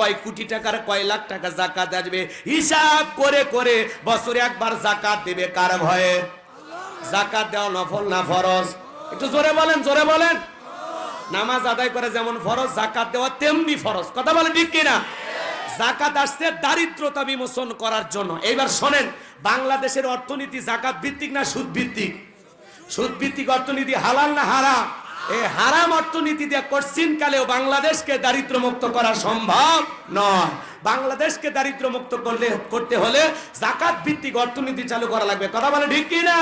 কয় কোটি টাকার, কয় লাখ টাকা জাকাত আসবে হিসাব করে করে বছরে একবার জাকাত দেবে কার ভয়ে? জাকাত দেওয়া নফল না ফরজ? একটু জোরে বলেন জোরে বলেন। নামাজ আদায় করে যেমন ফরজ, জাকাত দেওয়া তেমনি ফরজ। কথা বলেন ঠিক কিনা? জাকাত আসছে দারিদ্রতা বিমোচন করার জন্য। এইবার শোনেন, বাংলাদেশের অর্থনীতি জাকাত ভিত্তিক না সুদ ভিত্তিক সুদ ভিত্তিক অর্থনীতি হালাল না হারাম? এই হারাম অর্থনীতি দিয়ে কঠিন কালেও বাংলাদেশকে দারিদ্র মুক্ত করা সম্ভব নয়। বাংলাদেশকে দারিদ্র মুক্ত করলে, করতে হলে জাকাত ভিত্তিক অর্থনীতি চালু করা লাগবে। কথা বলে ঠিক কি না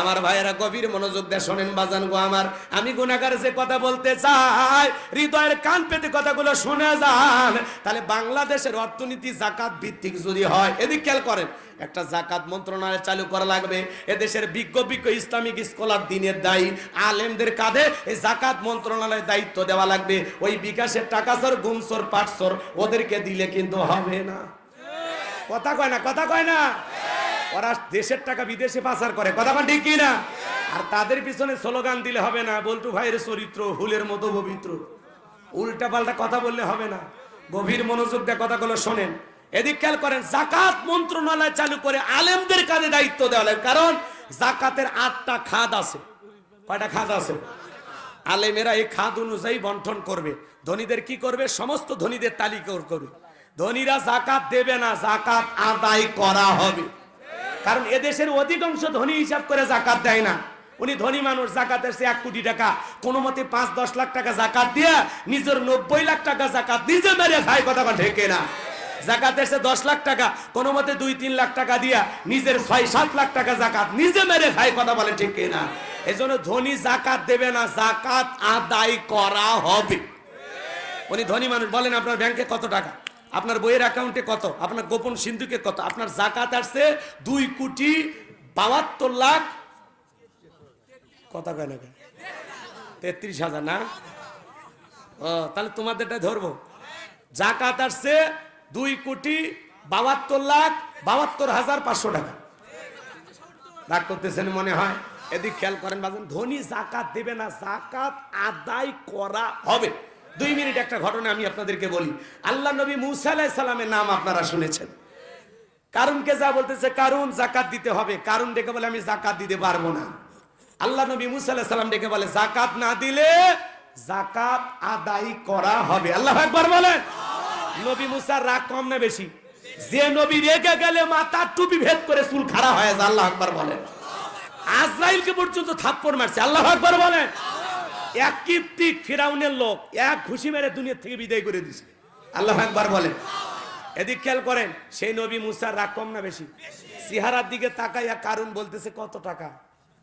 আমার ভাইয়েরা গভীর মনোযোগ দিয়ে শোনেন বাজান গো আমার। আমি গুণাগার যে কথা বলতে চাই, হৃদয়ের কান পেতে কথাগুলো শুনে যান। তাহলে বাংলাদেশের অর্থনীতি জাকাত ভিত্তিক যদি হয়, এদিক খেয়াল করেন, একটা জাকাত মন্ত্রণালয় চালু করা লাগবে। এদেশের বিজ্ঞ বিজ্ঞ ইসলামিক স্কলার দিনের দায়ী, আলেমদের কাঁধে এই জাকাত মন্ত্রণালয়ের দায়িত্ব দেওয়া লাগবে। ওই বিকাশের টাকা সর গুমসর পাটসর ওদেরকে দিলে কিন্তু হবে না। কথা কয় না, কথা কয় না। ওরা দেশের টাকা বিদেশে পাচার করে। কথা ঠিক কি না আর তাদের পিছনে স্লোগান দিলে হবে না, বল্টু ভাইয়ের চরিত্র, হুলের মতো পবিত্র। উল্টা পাল্টা কথা বললে হবে না। গভীর মনোযোগ দিয়ে কথাগুলো শোনেন। এদিক খেয়াল করেন, জাকাত মন্ত্রণালয় চালু করে আলেমদের কাজে দায়িত্ব দেওয়া লাগে। কারণ জাকাতের আটটা খাদ আছে। কয়টা খাদ আছে? আলেমেরা এই খাদ অনুযায়ী বন্টন করবে। ধনীদের কি করবে? সমস্ত ধনীদের তালিকা করবে। ধনীরা জাকাত দেবে না, জাকাত আদায় করা হবে। কারণ এদেশের অধিকাংশ ধনী হিসাব করে জাকাত দেয় না। উনি ধনী মানুষ জাকাত এসে এক কোটি টাকা। কোনো মতে পাঁচ, দশ লাখ টাকা জাকাত দিয়ে নিজের নব্বই লাখ টাকা জাকাত নিজে মেরে খায়, কথা ঢেকে না জাকাত এসে দশ লাখ টাকা, কোনো মতে দুই, তিন লাখ টাকা দিয়া নিজের ছয়, সাত লাখ টাকা জাকাত নিজে মেরে খায়, কথা বলে ঠিক না এই জন্য ধনী জাকাত দেবে না, জাকাত আদায় করা হবে। উনি ধনী মানুষ, বলেন আপনার ব্যাংকে কত টাকা? আপনার বইয়ের অ্যাকাউন্টে কত? আপনার গোপন সিন্ধুকে কত? আপনার জাকাত আসছে দুই কোটি বাহাত্তর লাখ কত কয় তেত্রিশ হাজার না? ও, তাহলে তোমাদেরটা ধরবো। জাকাত আসছে দুই কোটি বাহাত্তর লাখ বাহাত্তর হাজার পাঁচশো টাকা। রাগ করতেছেন মনে হয়? এদিক খেয়াল করেন বাজেন, ধনী জাকাত দেবে না, জাকাত আদায় করা হবে। দুই মিনিট একটা ঘটনা আমি আপনাদেরকে বলি। আল্লাহ নবী মুসা আলাইহিস সালামের নাম আপনারা শুনেছেন। কারণকে যা বলতেছে কারণ জাকাত দিতে হবে। কারণ ডেকে বলে, আমি জাকাত দিতে পারব না। আল্লাহ নবী মুসা সালাম ডেকে বলে, জাকাত না দিলে জাকাত আদায় করা হবে। আল্লাহ একবার বলেন। নবী মুসার রাগ কম না বেশি? যে নবী রেগে গেলে মাথা টুপি ভেদ করে চুল খাড়া হয়ে আল্লাহ আকবার বলেন। আজরাইলকে পর্যন্ত থাপ্পড় মারছে, আল্লাহ আকবার বলেন। এক কীর্তিক ফিরাউনের লোক এক ঘুষি মেরে দুনিয়া থেকে বিদায় করে দিছে। আল্লাহ একবার বলেন। এদিক খেয়াল করেন, সেই নবী মুসার রাগ কম না বেশি? সিহারার দিকে তাকাইয়া কারণ বলতেছে, কত টাকা?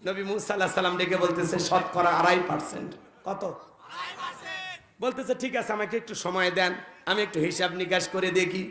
নবী মুসা আল্লাহ সাল্লাম ডেকে বলতেছে, শতকরা আড়াই পার্সেন্ট কত? বলতেছে, ঠিক আছে, আমাকে একটু সময় দেন, আমি একটু হিসাব নিকাশ করে দেখি।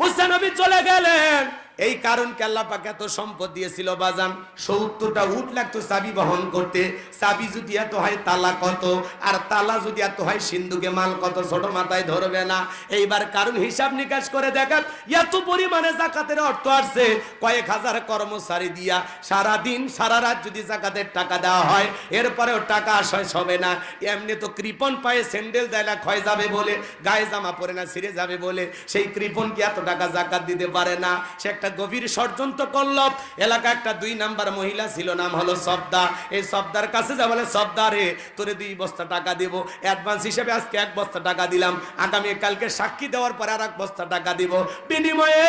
মুসা চলে গেলেন। এই কারণ আল্লাহ এত সম্পদ দিয়েছিল, বাজান। সত্তরটা উট লাগতো চাবি বহন করতে। চাবি যদি এত হয়, তালা কত? আর তালা যদি এত হয়, সিন্ধুকে মাল কত? ছোট মাথায় ধরবে না। এইবার কারণ হিসাব নিকাশ করে দেখান, এত পরিমাণে জাকাতের অর্থ আসছে। কয়েক হাজার কর্মচারী দিয়া সারা দিন সারা রাত যদি জাকাতের টাকা দেওয়া হয়, এরপরেও টাকা আশয় হবে না। এমনি তো কৃপন পায়ে স্যান্ডেল দেয় না, ক্ষয় যাবে বলে, গায়ে জামা পরে না, ছিঁড়ে যাবে বলে। সেই কৃপন কি এত টাকা জাকাত দিতে পারে না। সে একটা গভীর ষড়যন্ত্র করল। এলাকা একটা দুই নাম্বার মহিলা ছিল, নাম হলো সবদা। এই সবদার কাছে যা বলে, সবদা রে, তোরে দুই বস্তা টাকা দেবো। অ্যাডভান্স হিসেবে আজকে এক বস্তা টাকা দিলাম। আগামী কালকে সাক্ষী দেওয়ার পরে আর এক বস্তা টাকা দিব। বিনিময়ে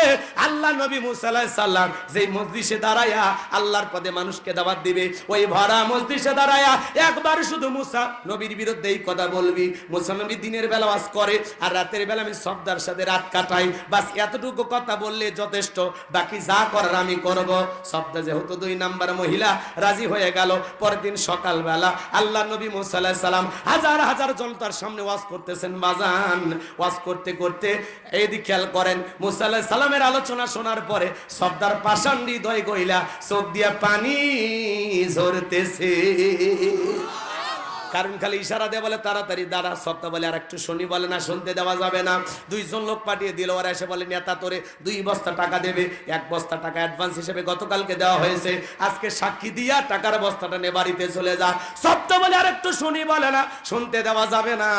আল্লাহ নবী মুসাল্লাহ সাল্লাম যেই মসজিষে দাঁড়ায়া আল্লাহর পদে মানুষকে দাবাত দিবে, ওই ভরা মসজিষে দাঁড়ায়া একবার শুধু মুসা নবীর বিরুদ্ধে এই কথা বলবি। মুসা নবী দিনের বেলা ওয়াজ করে, আর রাতের বেলা আমি সবদার সাথে রাত কাটাই। বাস এতটুকু কথা বললে যথেষ্ট, বাকি যা করার আমি করব। শব্দ যেহেতু দুই নাম্বার মহিলা রাজি হয়ে গেল, পরের দিন সকালবেলা আল্লাহ নবী মুসাল্লাহ সাল্লাম হাজার হাজার জনতার সামনে ওয়াজ করতেছেন, বাজান, ওয়াজ করতে করতে এই দিক খেয়াল করেন মুসাল্লাহ সালামের আলোচনা শোনার পরে শব্দার পাষাণ হৃদয় গইলা চোখ দিয়া পানি ঝরতেছে। কারণ খালি ইশারা দিয়ে বলে, তাড়াতাড়ি দাঁড়া, সপ্তাহ বলে আর একটু শুনি বলে না, শুনতে দেওয়া যাবে না। দুইজন লোক পাঠিয়ে দিল, ওরা এসে বলে, নেতা তোরে দুই বস্তা টাকা দেবে, এক বস্তা টাকা অ্যাডভান্স হিসেবে গতকালকে দেওয়া হয়েছে। আজকে সাক্ষী দিয়া টাকার বস্তাটা নে বাড়িতে চলে যা। সপ্তাহ বলে আর একটু শুনি বলে না, শুনতে দেওয়া যাবে না।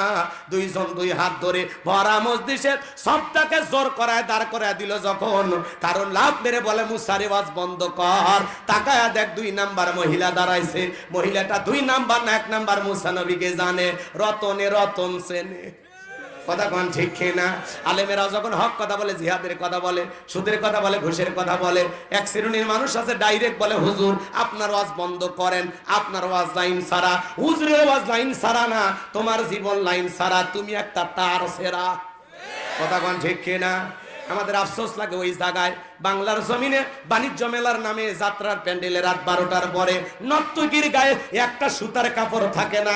দুইজন দুই হাত ধরে ভরা মসজিষে সবটাকে জোর করায়, দাঁড় করায় দিল যখন। কারণ লাভ মেরে বলে, মুসারি ওয়াজ বন্ধ কর। তাকায়া দেখ, দুই নাম্বার মহিলা দাঁড়াইছে। মহিলাটা দুই নাম্বার না, এক নাম্বার মুসানবীকে জানে, রতনে রতন সেনে। কথা কোন ঠিক না? আলেমেরা যখন হক কথা বলে, জিহাদের কথা বলে, সুদের কথা বলে, ঘুষের কথা বলে, এক শ্রেণির মানুষ আছে ডাইরেক্ট বলে, হুজুর, আপনার ওয়াজ বন্ধ করেন, আপনার ওয়াজ লাইন সারা। হুজুরের ওয়াজ লাইন সারা না, তোমার জীবন লাইন সারা, তুমি একটা তার সেরা। কথা কোন ঠিক না? আমাদের আফসোস লাগে ওই জায়গায়। বাংলার জমিনে বাণিজ্য মেলার নামে যাত্রার প্যান্ডেলে রাত বারোটার পরে নর্তকীর গায়ে একটা সুতার কাপড় থাকে না।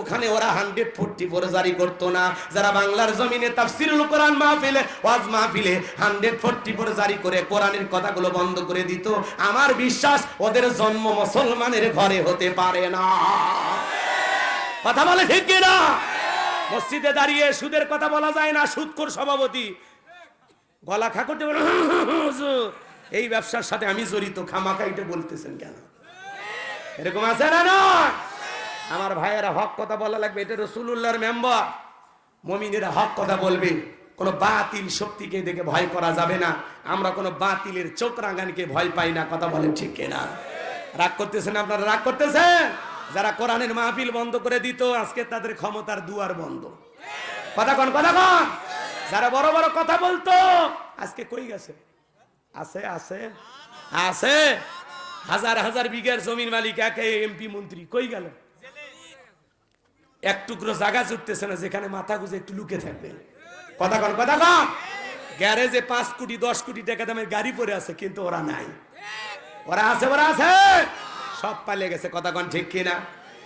ওখানে ওরা হান্ড্রেড ফোরটি পরে জারি করতো না। যারা বাংলার জমিনে তাফসিরুল কোরআন মাহফিলে, ওয়াজ মাহফিলে হান্ড্রেড ফোরটি পরে জারি করে কোরআনের কথাগুলো বন্ধ করে দিত। আমার বিশ্বাস, ওদের জন্ম মুসলমানের ঘরে হতে পারে না। কথা বলে ঠিক কিনা? মসজিদে দাঁড়িয়ে সুদের কথা বলা যায় না সুদকর সভাপতি। গলা খা করতে বলে এই ব্যবসার সাথে আমি জড়িত, খামাখা এটা বলতেছেন কেন? এরকম আছে না না আমার ভাইয়েরা হক কথা বলা লাগবে, এটা রসুল্লাহর মেম্বার। মমিনেরা হক কথা বলবে। কোনো বাতিল শক্তিকে দেখে ভয় করা যাবে না। আমরা কোনো বাতিলের চোখ রাঙানকে ভয় পাই না, কথা বলেন ঠিক কিনা? রাগ করতেছেন আপনারা? রাগ করতেছেন? যারা কোরআনের মাহফিল বন্ধ করে দিত, আজকে তাদের ক্ষমতার দুয়ার বন্ধ। কথা কন কথা কন। যারা বড় বড় কথা বলতো, আজকে কই গেছে? আছে আছে আছে। হাজার হাজার বিঘার জমির মালিক, একে এমপি মন্ত্রী, কই গেল? এক টুকরো জায়গা জুটতেছে না, যেখানে মাথা গুজে একটু লুকে থাকবে। কথা কন কথা কন। গ্যারেজে পাঁচ কোটি, দশ কোটি টাকা দামের গাড়ি পরে আছে, কিন্তু ওরা নাই। ওরা আছে ওরা আছে। সব পালিয়ে গেছে, কথা কন, ঠিক কিনা?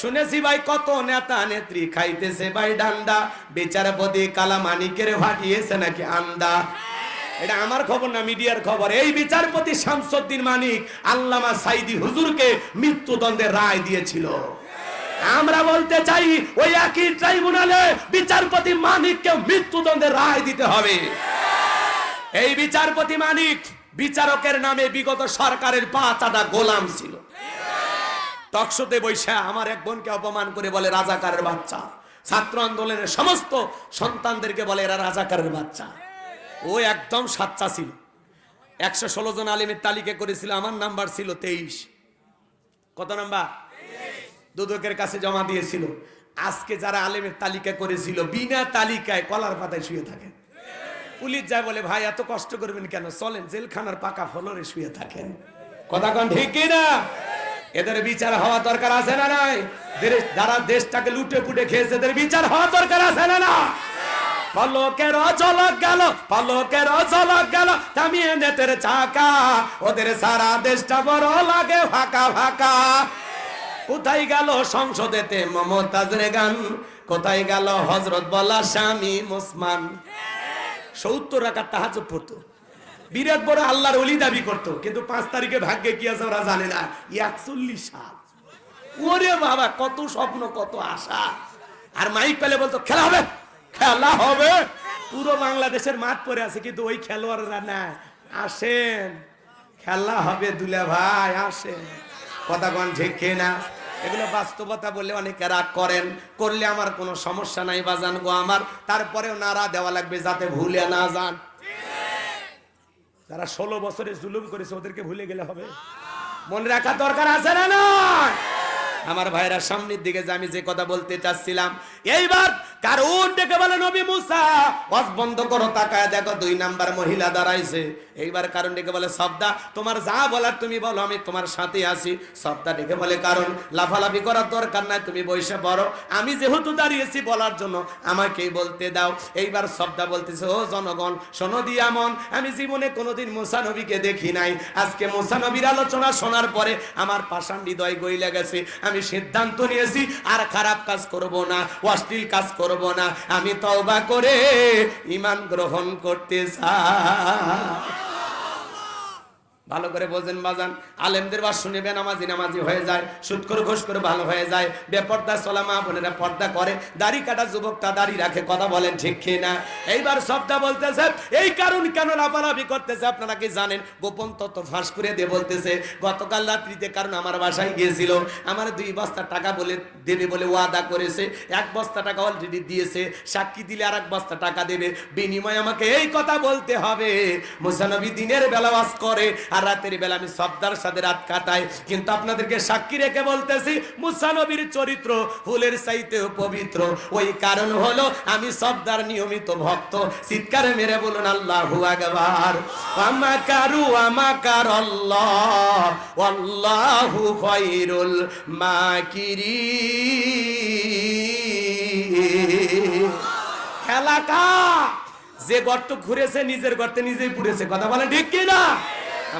শুনেছি ভাই, কত নেতা নেত্রী খাইতেছে ভাই ডান্ডা বিচারপতি কালা মানিকের ফাটিয়েছে নাকি আন্দা? এটা আমার খবর না, মিডিয়ার খবর। এই বিচারপতি শামসুদ্দিন মানিক আল্লামা সাইদি হুজুরকে মৃত্যুদণ্ডের রায় দিয়েছিল। আমরা বলতে চাই, ওই একই ট্রাইব্যুনালে বিচারপতি মানিককে মৃত্যুদণ্ডের রায় দিতে হবে। এই বিচারপতি মানিক বিচারকের নামে বিগত সরকারের পাঁচ আটা গোলাম ছিল। টকশোতে বৈশা আমার এক বোনকে অপমান করে বলে, রাজাকারের বাচ্চা। ছাত্র আন্দোলনের সমস্ত সন্তানদেরকে বলে, এরা রাজাকারের বাচ্চা। ও একদম সাচ্চা ছিল। একশো ষোলো জন আলিমের তালিকা করেছিল, আমার নাম্বার ছিল তেইশ। কত নাম্বার? দুদকের কাছে জমা দিয়েছিল। আজকে যারা আলেমের তালিকা করেছিল, বিনা তালিকায় কলার পাতায় শুয়ে থাকে পুলিশ যায় বলে, ভাই, এত কষ্ট করবেন কেন? চলেন, জেলখানার পাকা ফলরে শুয়ে থাকেন। কথা কন ঠিক না এদের বিচার হওয়া দরকার আছে না নাই? যারা দেশটাকে লুটে পুটে খেয়েছে, এদের বিচার হওয়া দরকার আছে না না? পলকের অচলক গেল, পলকের অচলক গেল, থামিয়ে নেতের চাকা। ওদের সারা দেশটা বড় লাগে ফাঁকা ফাঁকা। কোথায় গেল সংসদেতে মমতাজের গান? কোথায় গেল হজরত বলা স্বামী মুসমান? সত্তর রাখা তাহাজ পড়তো। বিরাট বড় আল্লাহর অলি দাবি করতো, কিন্তু পাঁচ তারিখে ভাগ্যে কি আছে ওরা জানে না, একচল্লিশ সাল। ওরে বাবা, কত স্বপ্ন, কত আশা। আর মাইক পেলে বলতো, খেলা হবে খেলা হবে। পুরো বাংলাদেশের মাঠ পরে আছে, কিন্তু ওই খেলোয়াড়রা না আসেন, খেলা হবে দুলা ভাই, আসেন। কথা কন ঠিক না এগুলো বাস্তবতা বললে অনেকে রাগ করেন। করলে আমার কোনো সমস্যা নাই, বাজান গো আমার। তারপরেও নাড়া দেওয়া লাগবে যাতে ভুলে না যান। যারা ষোলো বছরে জুলুম করেছে ওদেরকে ভুলে গেলে হবে। মনে রাখা দরকার আছে না নয় আমার ভাইরা সামনের দিকে যে আমি যে কথা বলতে চাচ্ছিলাম এইবার কারণ ডেকে বলে নবী মুসা, ওয়াজ বন্ধ করো, তাকায় দেখো দুই নাম্বার মহিলা দাঁড়াইছে। এইবার কারণ ডেকে বলে, সবদা, তোমার যা বলার তুমি বলো, আমি তোমার সাথে আছি। সবদা ডেকে বলে, কারণ লাফালাফি করার দরকার নাই, তুমি বসে পড়ো। আমি যেহেতু দাঁড়িয়েছি বলার জন্য, আমাকেই বলতে দাও। এইবার সবদা বলতেছে, ও জনগণ, শোনো দিয়ামন, আমি জীবনে কোনোদিন মুসা নবীকে দেখি নাই। আজকে মুসা নবীর আলোচনা শোনার পরে আমার পাষাণ হৃদয় গইলে গেছে। আমি সিদ্ধান্ত নিয়েছি, আর খারাপ কাজ করব না, অশ্লীল কাজ করব না আমি তওবা করে ইমান গ্রহণ করতে চাই ভালো করে বোঝেন বাজান। আলেমদের বাস শুনেবে নামাজি নামাজি হয়ে যায়, সুদ করে ঘোষ করে ভালো হয়ে যায়, বেপর্দা চলামা বোনেরা পর্দা করে, দাড়ি কাটা যুবকটা দাড়ি রাখে, কথা বলেন ঠিক কি না এইবার সবটা বলতেছে, এই কারণ কেন লাফালাফি করতেছে আপনারা কি জানেন? গোপন তত্ত্ব ফাঁস করে দিয়ে বলতেছে, গতকাল রাত্রিতে কারণ আমার বাসায় গিয়েছিল, আমার দুই বস্তা টাকা বলে দেবে বলে ওয়াদা করেছে, এক বস্তা টাকা অলরেডি দিয়েছে, সাক্ষী দিলে আর এক বস্তা টাকা দেবে, বিনিময়ে আমাকে এই কথা বলতে হবে। মুসানবী দিনের বেলা বাস করে আর রাতের বেলা আমি সবদার সাথে রাত কাটাই। কিন্তু আপনাদেরকে সাক্ষী রেখে বলতেছি মুসানবীর চরিত্র ফুলের চাইতে পবিত্র। ওই কারণ হলো আমি সবদার নিয়মিত ভক্ত। চিৎকারে মেরে বলুন, আল্লাহু আকবার। আমাকারু আমাকার আল্লাহ আল্লাহু খায়রুল মাকিরিন। এলাকা যে গর্ত ঘুরেছে, নিজের গর্তে নিজেই পুড়েছে। কথা বলে ঠিক কি না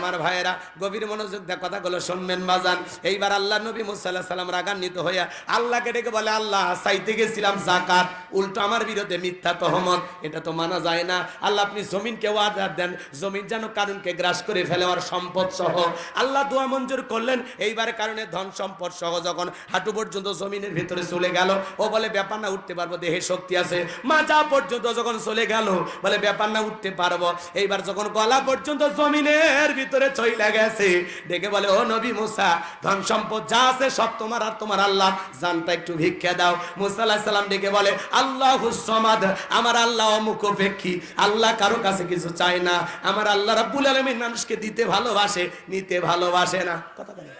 আমার ভাইয়েরা, গভীর মনোযোগ দিয়ে কথাগুলো শুনবেন, বাজান। এইবার আল্লাহ নবী মুসাল্লাহ সাল্লাম রাগান্বিত হইয়া আল্লাহকে ডেকে বলে, আল্লাহ, চাইতে গেছিলাম জাকাত উল্টো আমার বিরুদ্ধে মিথ্যা তহমত। এটা তো মানা যায় না। আল্লাহ, আপনি জমিনকে ওয়াদার দেন। জমিন যেন কারণকে গ্রাস করে ফেলে আর সম্পদ সহ। আল্লাহ দোয়া মঞ্জুর করলেন। এইবার কারণে ধন সম্পদ সহ যখন হাঁটু পর্যন্ত জমিনের ভিতরে চলে গেল, ও বলে, ব্যাপার না, উঠতে পারব, দেহে শক্তি আছে। মাজা পর্যন্ত যখন চলে গেল, বলে, ব্যাপার না, উঠতে পারব। এইবার যখন গলা পর্যন্ত জমিনের ভিতরে চইলা গেছে। দেখে বলে, ও নবী মুসা, ধন সম্পদ যা আছে সব তোমার আর তোমার আল্লাহ। জানটা একটু ভিক্ষা দাও। মুসা আলাহিস সালাম ডেকে বলে, আল্লাহ সমাদ, আমার আল্লাহ অমুখপেক্ষী। আল্লাহ কারও কাছে কিছু চায় না। আমার আল্লাহ রাব্বুল আলামিন মানুষকে দিতে ভালোবাসে, নিতে ভালোবাসে না। কথা বলে।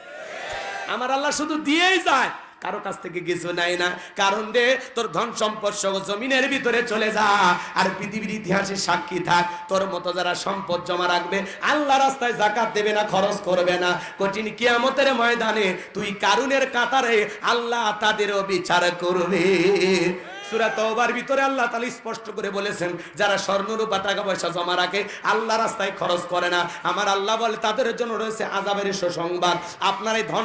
আমার আল্লাহ শুধু দিয়েই যায়। কারও কাছ থেকে কিছু নাই না। কারণ রে তোর ধন সম্পদ সহ জমিনের ভিতরে চলে যা। আর পৃথিবীর ইতিহাসে সাক্ষী থাক, তোর মতো যারা সম্পদ জমা রাখবে আল্লাহ রাস্তায় জাকাত দেবে না, খরচ করবে না। কঠিন কিয়ামতের ময়দানে তুই কারুনের কাতারে আল্লাহ তাদেরও বিচার করবে। ভিতরে আল্লাহ তাআলা স্পষ্ট করে বলেছেন, যারা স্বর্ণরূপা টাকা পয়সা জমা রাখে, আল্লাহ রাস্তায় খরচ করে না। আমার আল্লাহ বলে, তাদের জন্য রয়েছে আযাবের সুসংবাদ। আপনার এই ধন